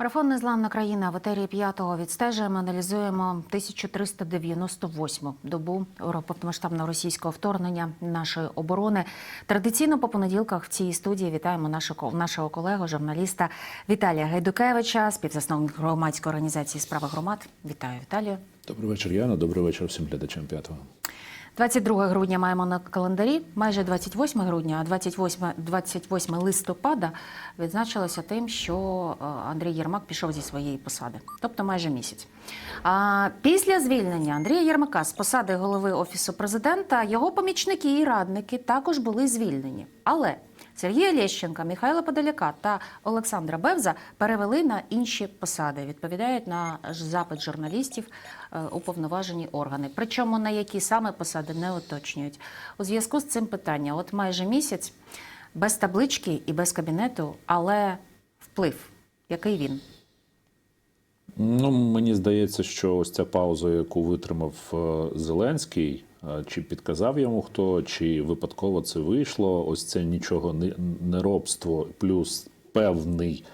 Марафон Незламна країна в етері п'ятого відстежуємо, аналізуємо 1398 добу повномасштабного російського вторгнення нашої оборони. Традиційно по понеділках в цій студії вітаємо нашого нашого колегу, журналіста Віталія Гайдукевича, співзасновника громадської організації справи громад. Вітаю, Віталію. Добрий вечір, Яна. Добрий вечір всім глядачам п'ятого. 22 грудня маємо на календарі, майже 28 грудня, а 28, 28 листопада відзначилося тим, що е, Андрій Єрмак пішов зі своєї посади, тобто майже місяць. А після звільнення Андрія Єрмака з посади голови офісу президента його помічники і радники також були звільнені. Але Сергія Лещенка, Михайла Подоляка та Олександра Бевза перевели на інші посади. Відповідають на запит журналістів е, уповноважені органи. Причому на які саме посади не уточнюють. У зв'язку з цим питання: от майже місяць без таблички і без кабінету, але вплив. Який він? Ну, мені здається, що ось ця пауза, яку витримав е, Зеленський, чи підказав йому хто, чи випадково це вийшло. Ось це нічого не неробство, плюс певний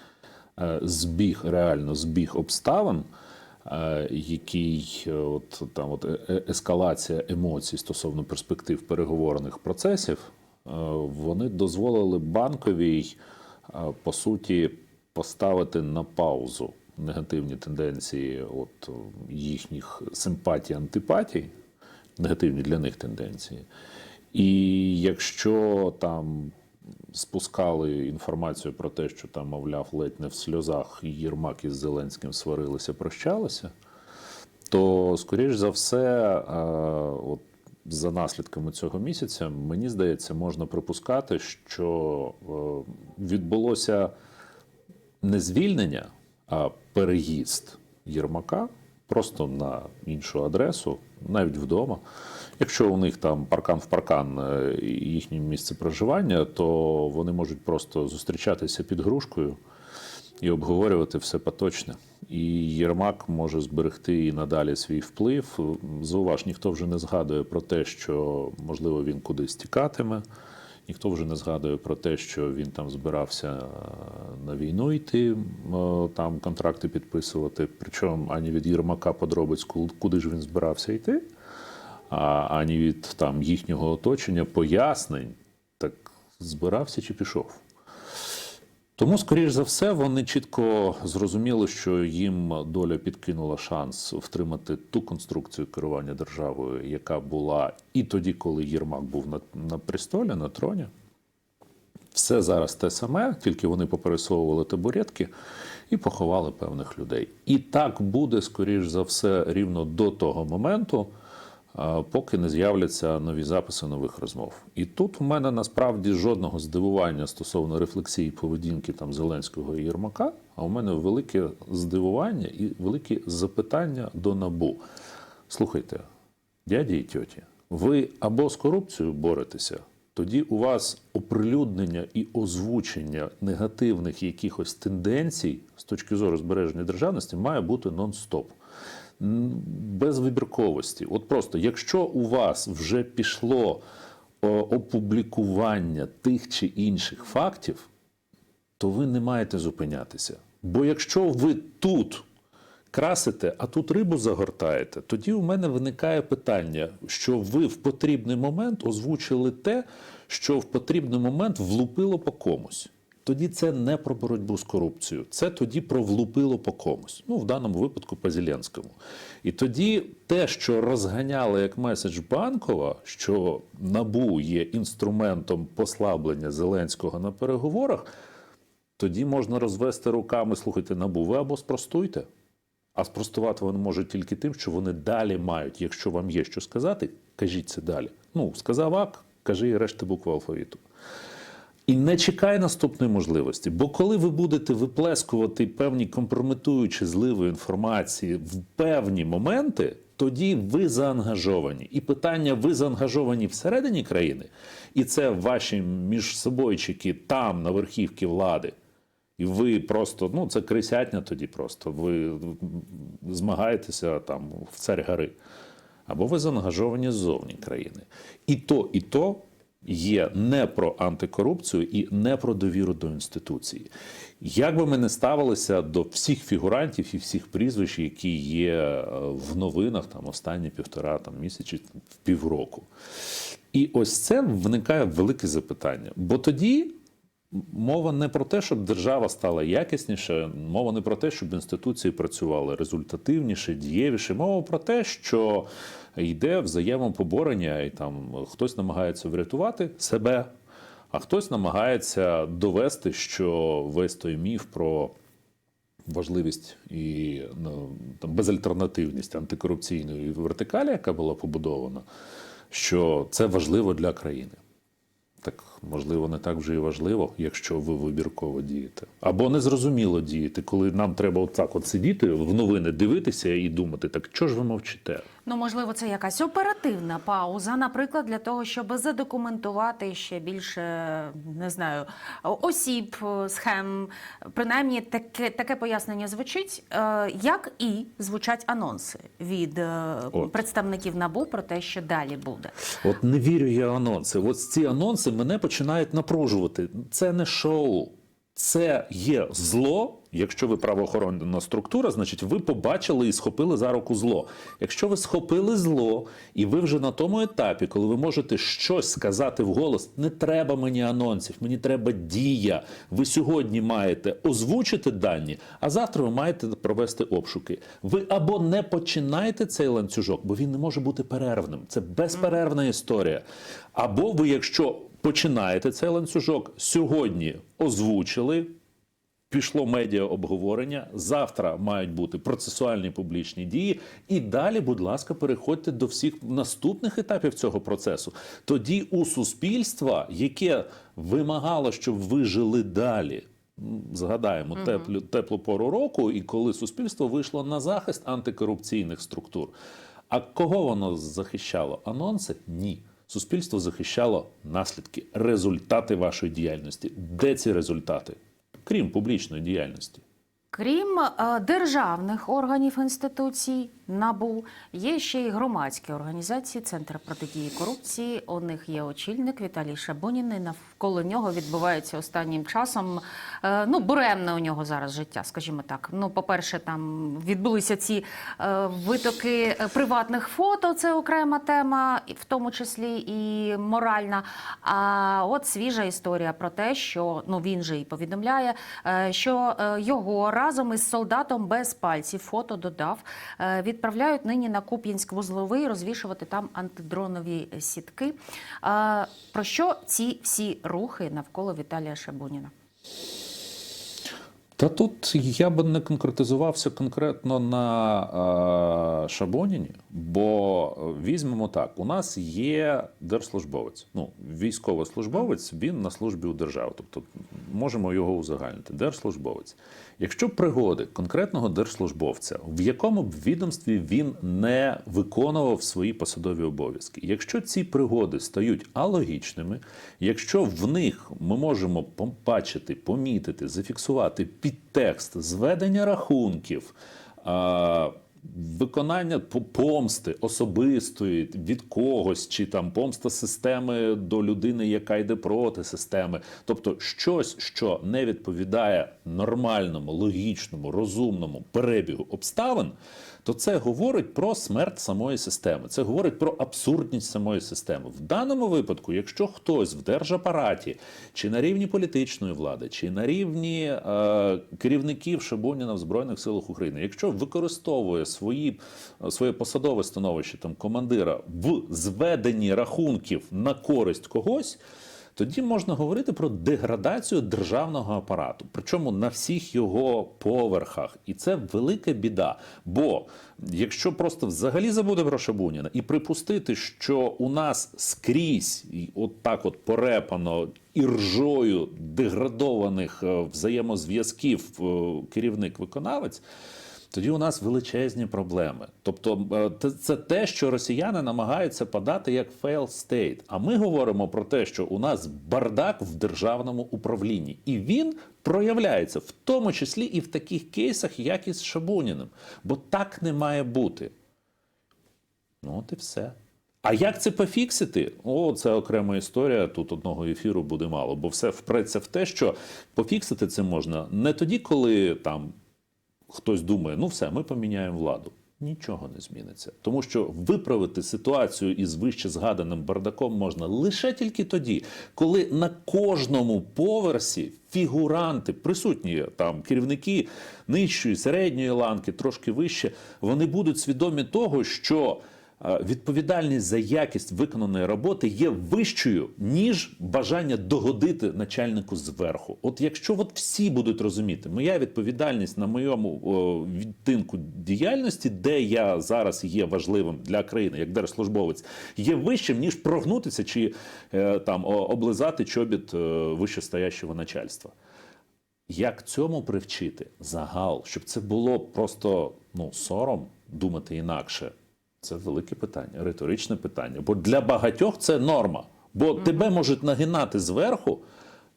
е, збіг, реально збіг обставин, е, який е, от там от е- е- ескалація емоцій стосовно перспектив переговорних процесів, е, вони дозволили банковій е, по суті поставити на паузу негативні тенденції от е, їхніх симпатій, антипатій, негативні для них тенденції. І якщо там спускали інформацію про те, що там, мовляв, ледь не в сльозах Єрмак із Зеленським сварилися, прощалися, то, скоріш за все, е, от за наслідками цього місяця, мені здається, можна припускати, що е, відбулося не звільнення, а переїзд Єрмака просто на іншу адресу, навіть вдома. Якщо у них там паркан в паркан е, їхнє місце проживання, то вони можуть просто зустрічатися під грушкою і обговорювати все поточне. І Єрмак може зберегти і надалі свій вплив. Зауваж, ніхто вже не згадує про те, що можливо він кудись тікатиме. Ніхто вже не згадує про те, що він там збирався е, на війну йти, е, там контракти підписувати. Причому ані від Єрмака подробиць, куди ж він збирався йти, ані від там їхнього оточення пояснень, так збирався чи пішов. Тому, скоріш за все, вони чітко зрозуміли, що їм доля підкинула шанс втримати ту конструкцію керування державою, яка була і тоді, коли Єрмак був на, на престолі, на троні. Все зараз те саме, тільки вони попересовували табуретки і поховали певних людей. І так буде, скоріш за все, рівно до того моменту, поки не з'являться нові записи нових розмов. І тут у мене насправді жодного здивування стосовно рефлексії поведінки там Зеленського і Єрмака. А у мене велике здивування і велике запитання до набу. Слухайте, дяді і тьоті, ви або з корупцією боретеся, тоді у вас оприлюднення і озвучення негативних якихось тенденцій з точки зору збереження державності має бути нон-стоп. Без вибірковості. От просто, якщо у вас вже пішло опублікування тих чи інших фактів, то ви не маєте зупинятися. Бо якщо ви тут красите, а тут рибу загортаєте, тоді у мене виникає питання, що ви в потрібний момент озвучили те, що в потрібний момент влупило по комусь. Тоді це не про боротьбу з корупцією, це тоді про влупило по комусь. Ну, в даному випадку по Зеленському. І тоді те, що розганяло як меседж Банкова, що набу є інструментом послаблення Зеленського на переговорах, тоді можна розвести руками, слухайте, набу, ви або спростуйте. А спростувати вони можуть тільки тим, що вони далі мають. Якщо вам є що сказати, кажіть це далі. Ну, сказав ак, кажи і решти букви алфавіту. І не чекай наступної можливості. Бо коли ви будете виплескувати певні компрометуючі зливи інформації в певні моменти, тоді ви заангажовані. І питання, ви заангажовані всередині країни, і це ваші міжсобойчики там, на верхівці влади. І ви просто, ну це крисятня тоді просто. Ви змагаєтеся там в царь гори. Або ви заангажовані ззовні країни. І то, і то є не про антикорупцію і не про довіру до інституції. Як би ми не ставилися до всіх фігурантів і всіх прізвищ, які є е, в новинах там останні півтора там, місяці, півроку. І ось це виникає велике запитання. Бо тоді мова не про те, щоб держава стала якісніше, мова не про те, щоб інституції працювали результативніше, дієвіше. Мова про те, що йде взаємопоборення, і там хтось намагається врятувати себе, а хтось намагається довести, що весь той міф про важливість і ну, там, безальтернативність антикорупційної вертикалі, яка була побудована, що це важливо для країни. Так, можливо, не так вже і важливо, якщо ви вибірково дієте. Або незрозуміло дієте, коли нам треба отак от сидіти, в новини дивитися і думати, так чого ж ви мовчите? Ну, можливо, це якась оперативна пауза, наприклад, для того, щоб задокументувати ще більше, не знаю, осіб, схем. Принаймні, таке, таке пояснення звучить, е, як і звучать анонси від е, От. представників НАБУ про те, що далі буде. От не вірю я анонси. От ці анонси мене починають напружувати. Це не шоу. Це є зло. Якщо ви правоохоронна структура, значить ви побачили і схопили за руку зло. Якщо ви схопили зло, і ви вже на тому етапі, коли ви можете щось сказати вголос, не треба мені анонсів, мені треба дія. Ви сьогодні маєте озвучити дані, а завтра ви маєте провести обшуки. Ви або не починаєте цей ланцюжок, бо він не може бути перервним. Це безперервна історія. Або ви, якщо починаєте цей ланцюжок, сьогодні озвучили. Пішло медіа обговорення. Завтра мають бути процесуальні публічні дії. І далі, будь ласка, переходьте до всіх наступних етапів цього процесу. Тоді у суспільства, яке вимагало, щоб ви жили далі. Згадаємо теплю, теплу пору року, і коли суспільство вийшло на захист антикорупційних структур. А кого воно захищало? Анонси? Ні. Суспільство захищало наслідки, результати вашої діяльності. Де ці результати? Крім публічної діяльності. Крім е, державних органів інституцій НАБУ, є ще й громадські організації Центр протидії корупції. У них є очільник Віталій Шабонін. і Навколо нього відбувається останнім часом. е, Ну, буремне у нього зараз життя, скажімо так. Ну, по-перше, там відбулися ці е, витоки е, приватних фото. Це окрема тема, в тому числі і моральна. А от свіжа історія про те, що ну він же і повідомляє, що його разом із солдатом без пальців фото додав. Відправляють нині на Куп'янськ-Вузловий розвішувати там антидронові сітки. Про що ці всі рухи навколо Віталія Шабуніна? Та тут я би не конкретизувався конкретно на е, Шабоніні, бо візьмемо так: у нас є держслужбовець, ну військовослужбовець, він на службі у державі, тобто можемо його узагальнити. Держслужбовець. Якщо пригоди конкретного держслужбовця, в якому б відомстві він не виконував свої посадові обов'язки, якщо ці пригоди стають алогічними, якщо в них ми можемо побачити, помітити, зафіксувати підтекст зведення рахунків. Виконання по- помсти особистої від когось, чи там помста системи до людини, яка йде проти системи, тобто щось, що не відповідає нормальному, логічному, розумному перебігу обставин, то це говорить про смерть самої системи. Це говорить про абсурдність самої системи. В даному випадку, якщо хтось в держапараті, чи на рівні політичної влади, чи на рівні е, керівників Шабуніна в Збройних силах України, якщо використовує свої, е, своє посадове становище там командира в зведенні рахунків на користь когось. Тоді можна говорити про деградацію державного апарату, причому на всіх його поверхах, і це велика біда. Бо якщо просто взагалі забути про Шабуніна і припустити, що у нас скрізь от так от порепано іржою деградованих е, взаємозв'язків е, керівник-виконавець. Тоді у нас величезні проблеми. Тобто, е, це те, що росіяни намагаються подати як fail state. А ми говоримо про те, що у нас бардак в державному управлінні, і він проявляється в тому числі і в таких кейсах, як із Шабуніним. Бо так не має бути. Ну, от і все. А як це пофіксити? О, це окрема історія. Тут одного ефіру буде мало, бо все впреться в те, що пофіксити це можна не тоді, коли там хтось думає, ну все, ми поміняємо владу. Нічого не зміниться, тому що виправити ситуацію із вище згаданим бардаком можна лише тільки тоді, коли на кожному поверсі фігуранти, присутні там керівники нижчої, середньої ланки, трошки вище, вони будуть свідомі того, що відповідальність за якість виконаної роботи є вищою, ніж бажання догодити начальнику зверху. От якщо от всі будуть розуміти, моя відповідальність на моєму о, відтинку діяльності, де я зараз є важливим для країни як держслужбовець, є вищим, ніж прогнутися чи е, там облизати чобіт е, вищестоящого начальства. Як цьому привчити загал, щоб це було просто ну, сором думати інакше? Це велике питання, риторичне питання. Бо для багатьох це норма. Бо тебе можуть нагинати зверху,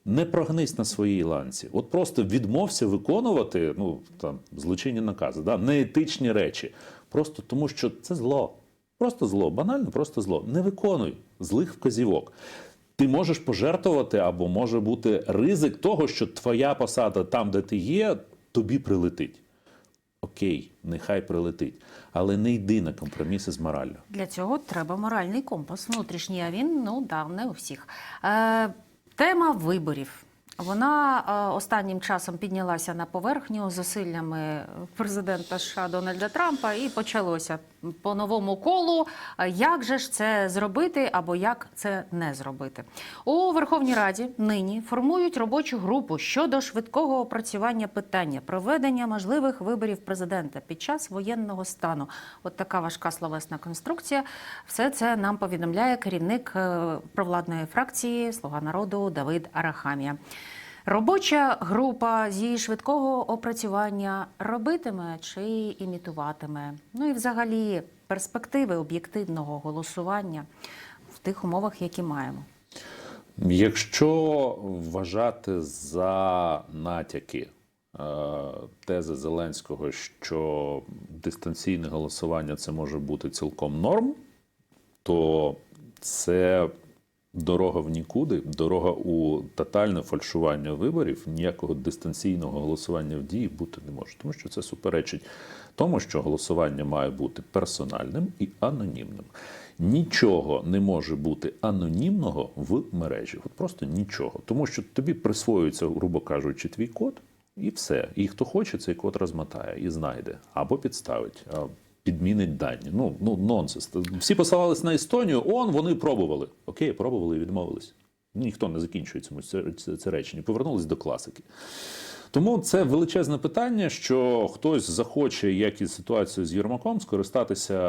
не прогнись на своїй ланці. От просто відмовся виконувати ну, там, злочинні накази, да? неетичні речі. Просто тому, що це зло. Просто зло, банально, просто зло. Не виконуй злих вказівок. Ти можеш пожертвувати, або може бути ризик того, що твоя посада там, де ти є, тобі прилетить. Окей, нехай прилетить. Але не йди на компроміси з мораллю. Для цього треба моральний компас внутрішній, а він ну да, не у всіх. Е, тема виборів. Вона е, останнім часом піднялася на поверхню зусиллями президента США Дональда Трампа і почалося по новому колу. е, Як же ж це зробити або як це не зробити? У Верховній Раді нині формують робочу групу щодо швидкого опрацювання питання проведення можливих виборів президента під час воєнного стану. От така важка словесна конструкція. Все це нам повідомляє керівник е, провладної фракції Слуга народу Давид Арахамія. Робоча група зі швидкого опрацювання робитиме чи імітуватиме. Ну і взагалі перспективи об'єктивного голосування в тих умовах, які маємо. Якщо вважати за натяки е, тези Зеленського, що дистанційне голосування це може бути цілком норм, то це дорога в нікуди, дорога у тотальне фальшування виборів, ніякого дистанційного голосування в дії бути не може, тому що це суперечить тому, що голосування має бути персональним і анонімним. Нічого не може бути анонімного в мережі. От просто нічого. Тому що тобі присвоюється, грубо кажучи, твій код, і все. І хто хоче, цей код розмотає і знайде або підставить. Підмінить дані. Ну, ну нонсенс. Всі посилались на Естонію, он вони пробували. Окей, пробували і відмовились. Ніхто не закінчує цьому це, це, це речення. Повернулись до класики. Тому це величезне питання, що хтось захоче, як і ситуацію з Єрмаком, скористатися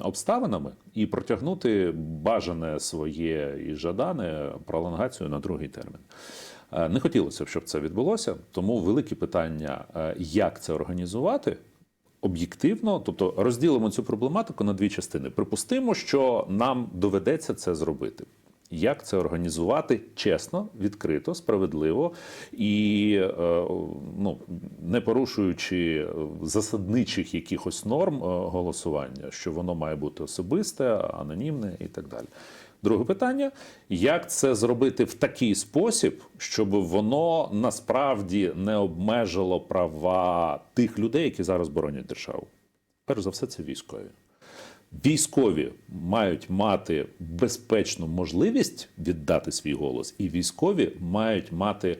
обставинами і протягнути бажане своє і жадане пролонгацію на другий термін. Е, Не хотілося б, щоб це відбулося, тому велике питання, е, як це організувати. Об'єктивно, тобто розділимо цю проблематику на дві частини. Припустимо, що нам доведеться це зробити. Як це організувати чесно, відкрито, справедливо і е, ну, не порушуючи засадничих якихось норм е, голосування, що воно має бути особисте, анонімне і так далі. Друге питання: як це зробити в такий спосіб, щоб воно насправді не обмежило права тих людей, які зараз боронять державу? Перш за все, це військові. Військові мають мати безпечну можливість віддати свій голос, і військові мають мати.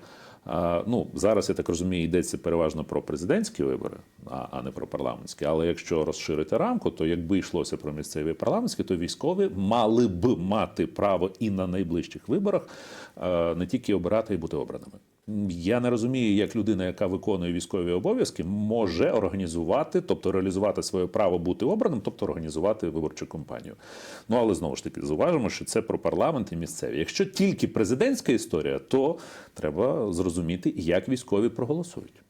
Ну, зараз я так розумію, йдеться переважно про президентські вибори, а, не про парламентські. Але якщо розширити рамку, то якби йшлося про місцеві парламентські, то військові мали б мати право і на найближчих виборах не тільки обирати і бути обраними. Я не розумію, як людина, яка виконує військові обов'язки, може організувати, тобто реалізувати своє право бути обраним, тобто організувати виборчу кампанію. Ну але знову ж таки зуважимо, що це про парламент і місцеві. Якщо тільки президентська історія, то треба зрозуміти, як військові проголосують.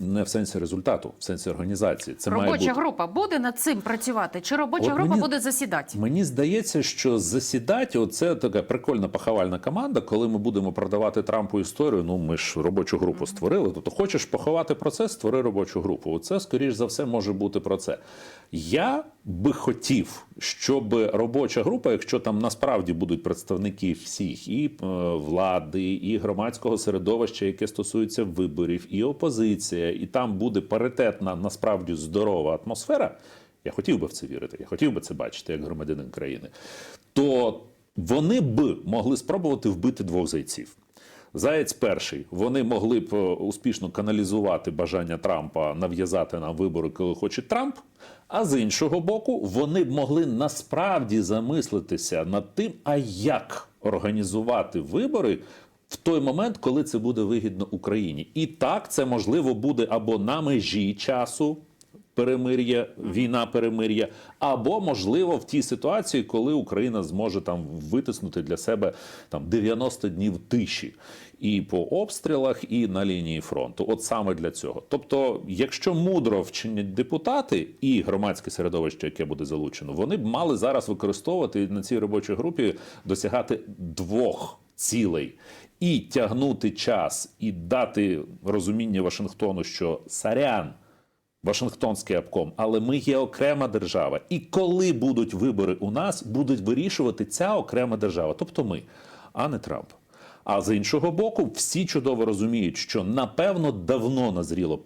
Не в сенсі результату, в сенсі організації. Це має Робоча бути. група буде над цим працювати? Чи робоча От група мені- буде засідати? Мені здається, що засідати це така прикольна поховальна команда, коли ми будемо продавати Трампу історію. Ну ми ж робочу групу створили. Тобто, хочеш поховати процес, створи робочу групу. Оце, скоріш за все, може бути про це. Я би хотів, щоб робоча група, якщо там насправді будуть представники всіх і е, влади, і громадського середовища, яке стосується виборів, і опозиція, і там буде паритетна, насправді здорова атмосфера. Я хотів би в це вірити, я хотів би це бачити як громадянин країни. То вони б могли спробувати вбити двох зайців. Заєць перший. Вони могли б е, успішно каналізувати бажання Трампа нав'язати нам вибори, коли хоче Трамп. А з іншого боку, вони б могли насправді замислитися над тим, а як організувати вибори в той момент, коли це буде вигідно Україні. І так це можливо буде або на межі часу, перемир'я, війна перемир'я, або можливо в тій ситуації, коли Україна зможе там витиснути для себе там 90 днів тиші. І по обстрілах, і на лінії фронту, от саме для цього. Тобто, якщо мудро вчинять депутати і громадське середовище, яке буде залучено, вони б мали зараз використовувати на цій робочій групі досягати двох цілей і тягнути час, і дати розуміння Вашингтону, що сарян. Вашингтонський обком, але ми є окрема держава. І коли будуть вибори у нас, будуть вирішувати ця окрема держава, тобто ми, а не Трамп. А з іншого боку, всі чудово розуміють, що напевно давно назріло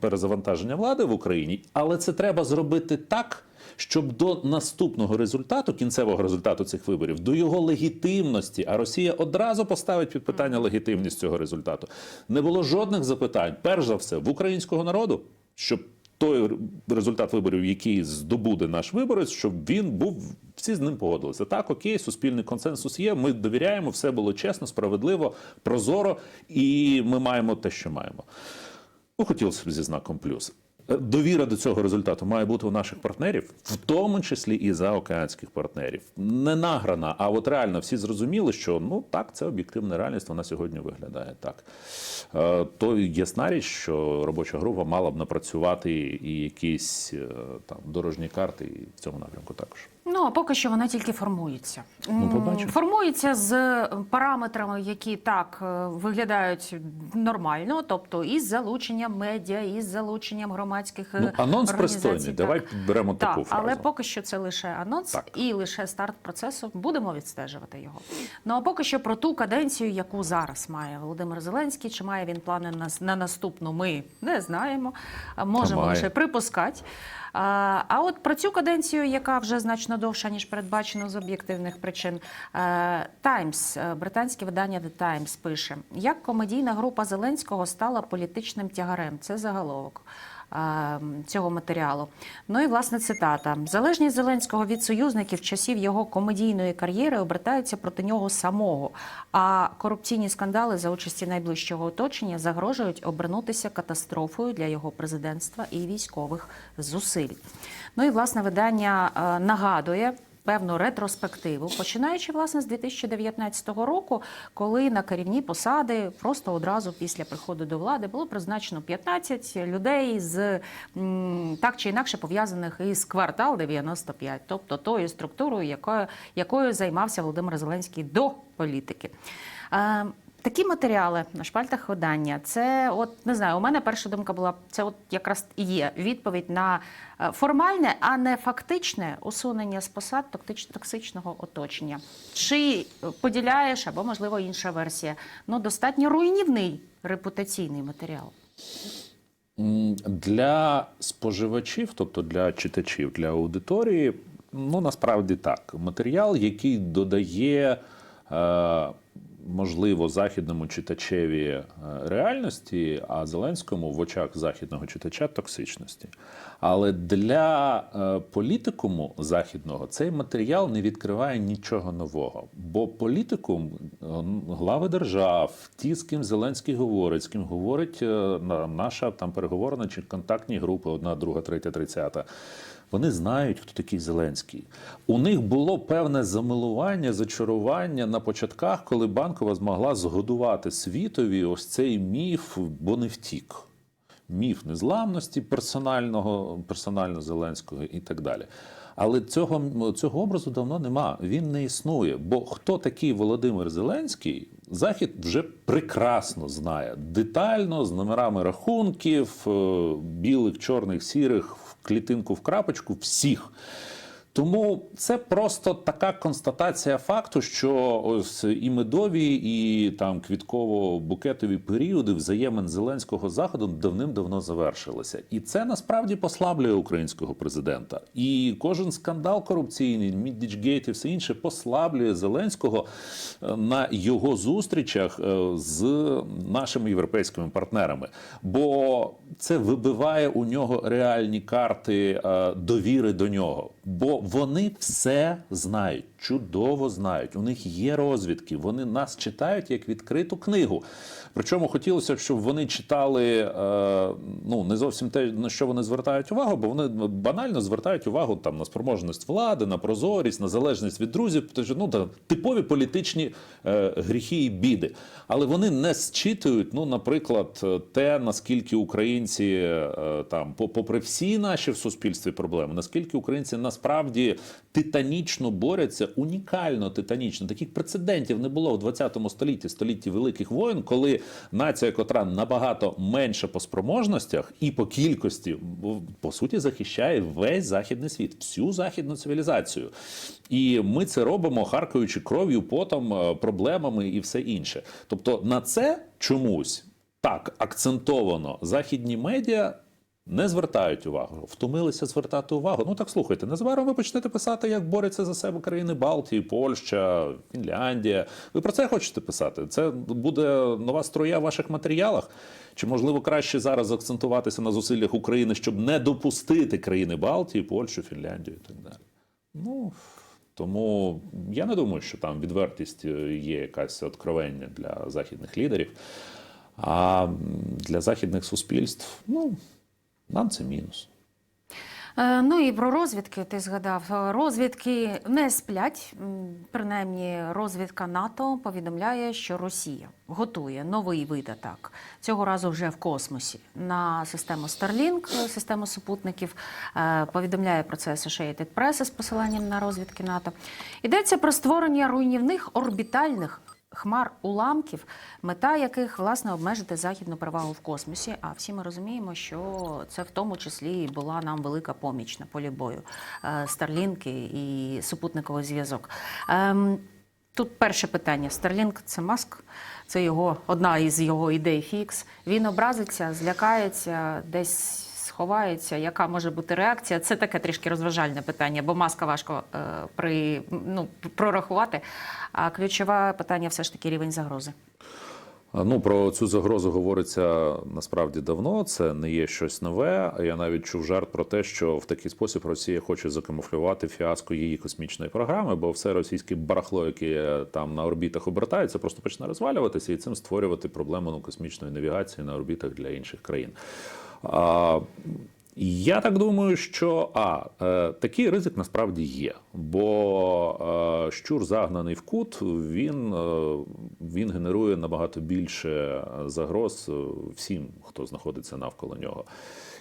перезавантаження влади в Україні, але це треба зробити так, щоб до наступного результату, кінцевого результату цих виборів, до його легітимності, а Росія одразу поставить під питання легітимність цього результату. Не було жодних запитань, перш за все, в українського народу, щоб той результат виборів, який здобуде наш виборець, щоб він був, всі з ним погодилися. Так, окей, суспільний консенсус є. Ми довіряємо, все було чесно, справедливо, прозоро, і ми маємо те, що маємо. Ну, хотілося б зі знаком плюс. Довіра до цього результату має бути у наших партнерів, в тому числі і заокеанських партнерів. Не награна, а от реально всі зрозуміли, що ну так, це об'єктивна реальність, вона сьогодні виглядає так. Е, То ясна річ, що робоча група мала б напрацювати і якісь е, там дорожні карти і в цьому напрямку також. Ну а поки що вона тільки формується. Ну, побачимо. Формується з параметрами, які так е, виглядають нормально, тобто із залученням медіа, із залученням громадських е, Ну, анонс пристойний. так. Давай підберемо Так, таку фразу. але поки що це лише анонс Так. і лише старт процесу. Будемо відстежувати його. Ну а поки що про ту каденцію, яку зараз має Володимир Зеленський, чи має він плани на, на наступну, ми не знаємо. Можемо лише припускати. А, от про цю каденцію, яка вже значно довша, ніж передбачено з об'єктивних причин, Таймс, британське видання The Times пише, як комедійна група Зеленського стала політичним тягарем. Це заголовок е, цього матеріалу. Ну і власне цитата: залежність Зеленського від союзників часів його комедійної кар'єри обертаються проти нього самого. А корупційні скандали за участі найближчого оточення загрожують обернутися катастрофою для його президентства і військових зусиль. Ну і власне видання е, нагадує. Певну ретроспективу, починаючи власне з 2019 року, коли на керівні посади просто одразу після приходу до влади було призначено 15 людей з так чи інакше пов'язаних із квартал 95, тобто тою структурою, якою, якою займався Володимир Зеленський до політики. Такі матеріали на шпальтах видання. Це, от не знаю, у мене перша думка була: це от якраз і є відповідь на е, формальне, а не фактичне усунення з посад токсичного оточення. Чи поділяєш, або можливо інша версія? Ну достатньо руйнівний репутаційний матеріал. Для споживачів, тобто для читачів, для аудиторії, ну насправді так. Матеріал, який додає, е, можливо, західному читачеві е, реальності, а Зеленському в очах західного читача токсичності. Але для е, політикуму західного цей матеріал не відкриває нічого нового. Бо політикум, е, глави держав, ті, з ким Зеленський говорить, з ким говорить наша там переговорна чи контактні групи, одна, друга, третя, тридцята. Вони знають, хто такий Зеленський. У них було певне замилування, зачарування на початках, коли банкова змогла згодувати світові ось цей міф, бо не втік. міф незламності персонального, персонально Зеленського і так далі. Але цього, цього образу давно нема. Він не існує. Бо хто такий Володимир Зеленський, Захід вже прекрасно знає. Детально, з номерами рахунків, е, білих, чорних, сірих, клітинку в крапочку, всіх. Тому це просто така констатація факту, що ось і медові, і там квітково-букетові періоди взаємин Зеленського з заходом давним-давно завершилися, і це насправді послаблює українського президента. І кожен скандал корупційний, Міддічгейт і все інше послаблює Зеленського е, на його зустрічах е, з нашими європейськими партнерами, бо це вибиває у нього реальні карти е, довіри до нього. Бо вони все знають, чудово знають. У них є розвідки, вони нас читають як відкриту книгу. Причому хотілося б, щоб вони читали е, ну не зовсім те, на що вони звертають увагу, бо вони банально звертають увагу там на спроможність влади, на прозорість, на залежність від друзів, ну та типові політичні е, гріхи і біди. Але вони не зчитують, ну, наприклад, те, наскільки українці е, там, попри всі наші в суспільстві проблеми, наскільки українці насправді титанічно борються, унікально титанічно. Таких прецедентів не було в 20 столітті, столітті великих воєн, коли нація, котра набагато менша по спроможностях і по кількості, по суті, захищає весь західний світ, всю західну цивілізацію. І ми це робимо, харкаючи кров'ю, потом, е, проблемами і все інше. Тобто на це чомусь так акцентовано західні медіа. Не звертають увагу, втомилися звертати увагу. Ну так слухайте, незабаром ви почнете писати, як борються за себе країни Балтії, Польща, Фінляндія. Ви про це хочете писати? Це буде нова строя в ваших матеріалах? Чи можливо краще зараз акцентуватися на зусиллях України, щоб не допустити країни Балтії, Польщу, Фінляндію і так далі? Ну тому я не думаю, що там відвертість е, є якась откровення для західних лідерів. А для західних суспільств, ну, нам це мінус. Е, Ну і про розвідки ти згадав. Е, Розвідки не сплять. Принаймні, розвідка НАТО повідомляє, що Росія готує новий вид атак. Цього разу вже в космосі на систему Starlink, е, систему супутників. Повідомляє про це Associated Press з посиланням на розвідки НАТО. Йдеться про створення руйнівних орбітальних хмар уламків, мета яких власне обмежити західну перевагу в космосі. А всі ми розуміємо, що це в тому числі була нам велика поміч на полі бою. Е, Старлінки і супутниковий зв'язок. Ем, Тут перше питання: Старлінк це маск, це його одна із його ідей фікс. Він образиться, злякається, десь сховається. Яка може бути реакція? Це таке трішки розважальне питання, бо маска важко е, при, ну, прорахувати. А ключове питання все ж таки рівень загрози. Ну про цю загрозу говориться насправді давно. Це не є щось нове. Я навіть чув жарт про те, що в такий спосіб Росія хоче закамуфлювати фіаско її космічної програми, бо все російське барахло, яке там на орбітах обертається, просто почне розвалюватися і цим створювати проблему ну, космічної навігації на орбітах для інших країн. Я так думаю, що а е, такий ризик насправді є, бо е, щур загнаний в кут, він, е, він генерує набагато більше загроз всім, хто знаходиться навколо нього.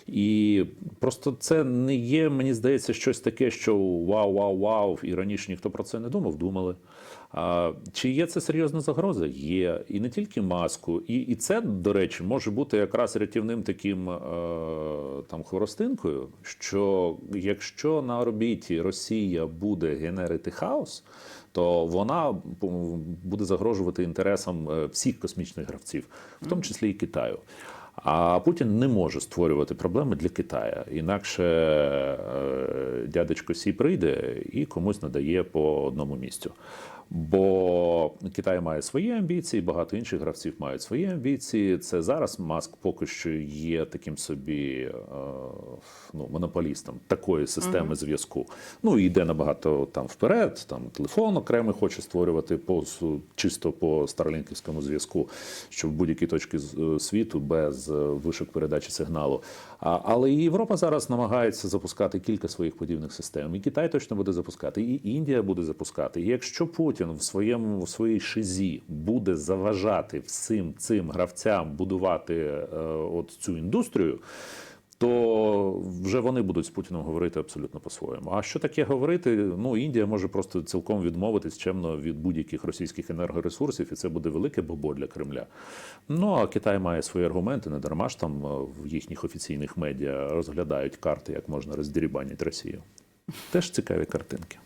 І просто це не є, мені здається, щось таке, що вау, вау, вау, і раніше ніхто про це не думав, думали. Чи є це серйозна загроза? Є. І не тільки маску. І, і це, до речі, може бути якраз рятівним таким е, там хворостинкою, що якщо на орбіті Росія буде генерити хаос, то вона буде загрожувати інтересам е, всіх космічних гравців, в тому числі і Китаю. А Путін не може створювати проблеми для Китаю. Інакше е, дядечко Сі прийде і комусь надає по одному місцю. Бо Китай має свої амбіції, багато інших гравців мають свої амбіції. Це зараз Маск поки що є таким собі е, ну, монополістом такої системи зв'язку. Ну і йде набагато там вперед. Там телефон окремий хоче створювати по чисто по старлінківському зв'язку, щоб в будь-які точки з- е, світу без з вишок передачі сигналу. А, але і Європа зараз намагається запускати кілька своїх подібних систем. І Китай точно буде запускати, і Індія буде запускати. І якщо Путін в своєму в своїй шизі буде заважати всім цим гравцям будувати е, от цю індустрію. То вже вони будуть з Путіним говорити абсолютно по-своєму. А що таке говорити? Ну Індія може просто цілком відмовитись чемно від будь-яких російських енергоресурсів, і це буде велике бобо для Кремля. Ну а Китай має свої аргументи, не дарма ж там е, в їхніх офіційних медіа розглядають карти, як можна роздірібанити Росію. Теж цікаві картинки.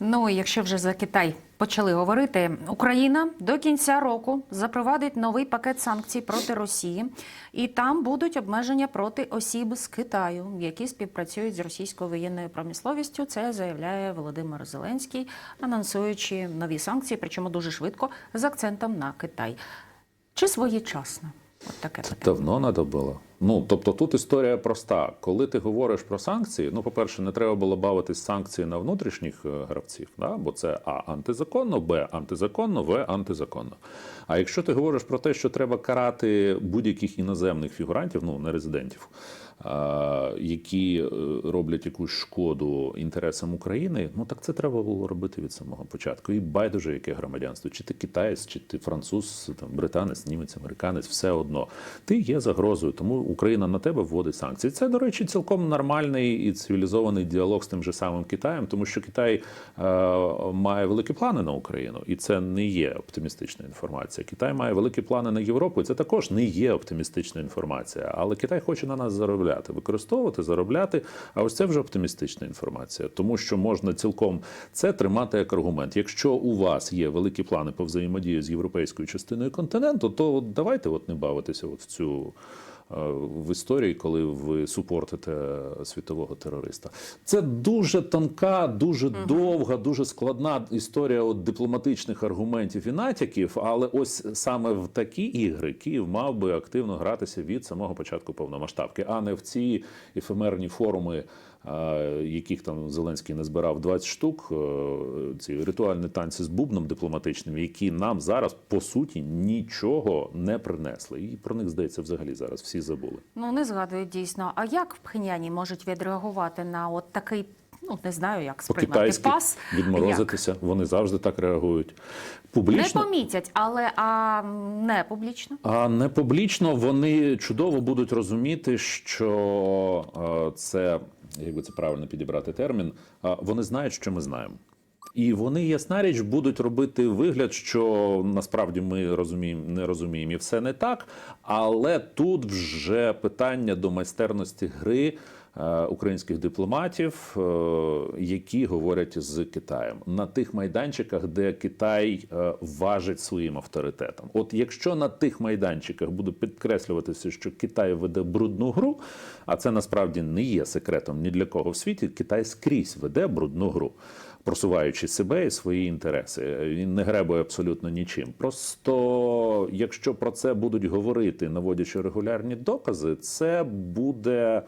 Ну, якщо вже за Китай почали говорити, Україна до кінця року запровадить новий пакет санкцій проти Росії, і там будуть обмеження проти осіб з Китаю, які співпрацюють з російською воєнною промисловістю. Це заявляє Володимир Зеленський, анонсуючи нові санкції, причому дуже швидко з акцентом на Китай. Чи своєчасно? От таке питання. Давно треба було. Ну тобто тут історія проста. Коли ти говориш про санкції, ну по-перше, не треба було бавитись санкції на внутрішніх е, гравців, да? бо це а антизаконно, б антизаконно, в антизаконно. А якщо ти говориш про те, що треба карати будь-яких іноземних фігурантів, ну не резидентів, які е, роблять якусь шкоду інтересам України, ну так це треба було робити від самого початку. І байдуже, яке громадянство, чи ти китаєць, чи ти француз, там британець, німець, американець, все одно. Ти є загрозою, тому Україна на тебе вводить санкції. Це, до речі, цілком нормальний і цивілізований діалог з тим же самим Китаєм, тому що Китай е, має великі плани на Україну, і це не є оптимістична інформація. Китай має великі плани на Європу, і це також не є оптимістична інформація. Але Китай хоче на нас заробляти, використовувати, заробляти. А ось це вже оптимістична інформація, тому що можна цілком це тримати як аргумент. Якщо у вас є великі плани по взаємодії з європейською частиною континенту, то от давайте от не бавитися от в цю. Е, В історії, коли ви супортите світового терориста, це дуже тонка, дуже довга, дуже складна історія от дипломатичних аргументів і натяків. Але ось саме в такі ігри Київ мав би активно гратися від самого початку повномасштабки, а не в ці ефемерні форуми, яких там Зеленський не збирав 20 штук. е, Ці ритуальні танці з бубном дипломатичним, які нам зараз по суті нічого не принесли. І про них здається взагалі зараз всі забули. Ну не згадують дійсно. А як в Пхеньяні можуть відреагувати на от такий, ну не знаю, як сприймати пас? Як? відморозитися. Вони завжди так реагують. Не помітять, але а не публічно. А не публічно вони чудово будуть розуміти, що е, це, як би це правильно підібрати термін, вони знають, що ми знаємо. І вони, ясна річ, будуть робити вигляд, що насправді ми розуміємо, не розуміємо, і все не так. Але тут вже питання до майстерності гри українських дипломатів, е, які говорять з Китаєм на тих майданчиках, де Китай е, важить своїм авторитетом. От якщо на тих майданчиках буде підкреслюватися, що Китай веде брудну гру, а це насправді не є секретом ні для кого в світі, Китай скрізь веде брудну гру. Просуваючи себе і свої інтереси, він не гребує абсолютно нічим. Просто якщо про це будуть говорити, наводячи регулярні докази, це буде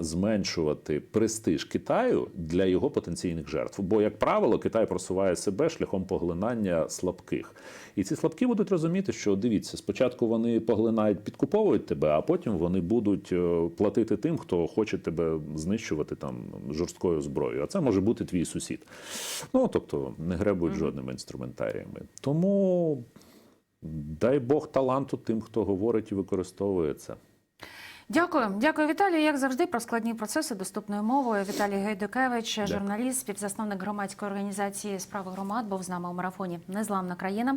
зменшувати престиж Китаю для його потенційних жертв. Бо, як правило, Китай просуває себе шляхом поглинання слабких. І ці слабкі будуть розуміти, що дивіться, спочатку вони поглинають, підкуповують тебе, а потім вони будуть е, платити тим, хто хоче тебе знищувати там жорсткою зброєю. А це може бути твій сусід. Ну тобто не гребують жодними інструментаріями. Тому дай Бог таланту тим, хто говорить і використовує це. Дякую, дякую, Віталію. Як завжди, про складні процеси доступною мовою. Віталій Гайдукевич, журналіст, співзасновник громадської організації справи громад, був з нами у марафоні Незламна країна.